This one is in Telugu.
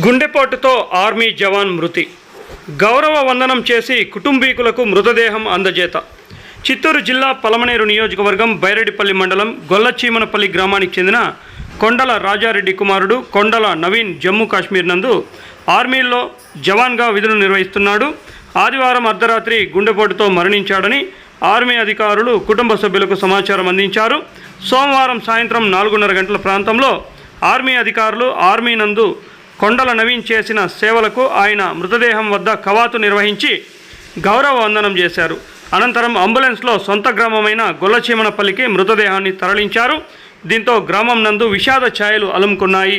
గుండెపోటుతో ఆర్మీ జవాన్ మృతి. గౌరవ వందనం చేసి కుటుంబీకులకు మృతదేహం అందజేత. చిత్తూరు జిల్లా పలమనేరు నియోజకవర్గం బైరెడ్డిపల్లి మండలం గొల్లచీమనపల్లి గ్రామానికి చెందిన కొండల రాజారెడ్డి కుమారుడు కొండల నవీన్ జమ్మూ కాశ్మీర్ నందు ఆర్మీలో జవాన్గా విధులు నిర్వహిస్తున్నాడు. ఆదివారం అర్ధరాత్రి గుండెపోటుతో మరణించాడని ఆర్మీ అధికారులు కుటుంబ సభ్యులకు సమాచారం అందించారు. సోమవారం సాయంత్రం నాలుగున్నర గంటల ప్రాంతంలో ఆర్మీ అధికారులు ఆర్మీ నందు కొండల నవీన్ చేసిన సేవలకు ఆయన మృతదేహం వద్ద కవాతు నిర్వహించి గౌరవ వందనం చేశారు. అనంతరం అంబులెన్స్లో సొంత గ్రామమైన గొల్లచీమనపల్లికి మృతదేహాన్ని తరలించారు. దీంతో గ్రామం నందు విషాద ఛాయలు అలుముకున్నాయి.